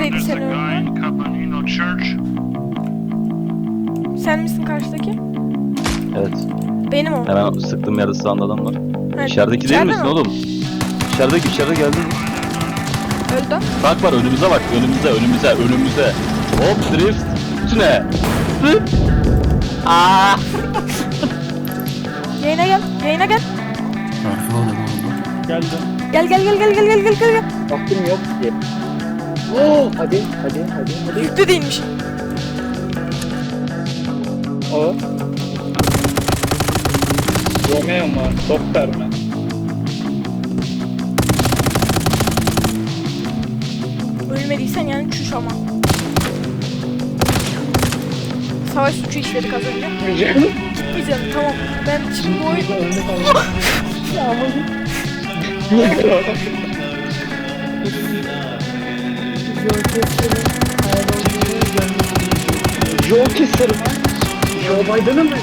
neredeydi Capanino Church. Sen misin karşıdaki? Evet. Benim o. Hemen sıktığım yerde sağında adam var. Ha, İçerideki değil içeride misin mi? oğlum? İçerideki içeride geldi. Öldü. Bak var önümüze bak. Önümüze önümüze önümüze. Hop drift. Üstüne. Zıp. Aa. Yayına gel. Yayına gel. Geldim. Gel gel gel gel gel gel gel gel. Baktım yok ki. Oo, hadi hadi hadi hadi. Yüklü değilmiş. O. Romeo mu? Doktor mu? Ölmediysen yani çüş ama. Savaş suçu işledik az önce. Canım. Gitmeyeceğim tamam. Ben şimdi bu oyun... Joe Kisser mı? Joe Biden'ı mı?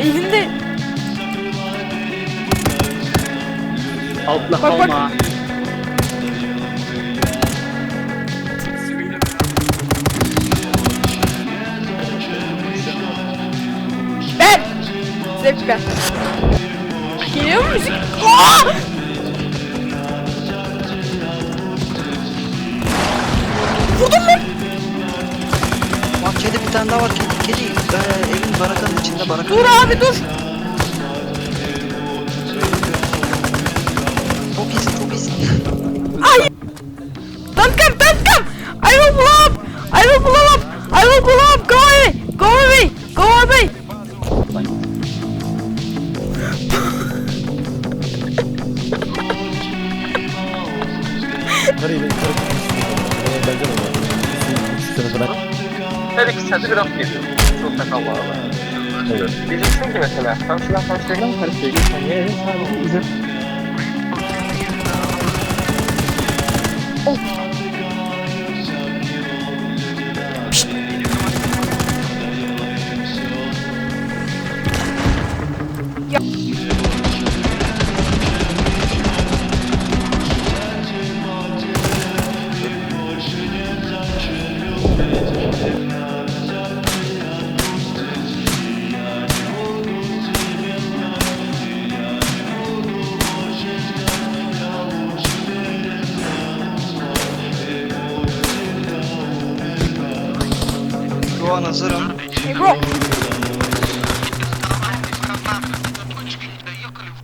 Elinde Altla Bak, bak. kalma. ben. Zevk ver. Geliyor mu müzik? Aa! Bir tane daha var kedi. Kedi e, evin barakanın içinde baraka. Dur abi dur. Çok iyisin çok iyisin. Don't come, don't come! I will blow up! I will blow up! I will blow up! Go away! Go away! Go away! Lan git. Her iki her ikisinde biraz geliyor. Çok sakal bağlı. Evet. Diyeceksin ki mesela, sen silah parçalarına mı karıştırıyorsun? Niye sadece izin? Oh. Ya. an hazırım. Hey bro.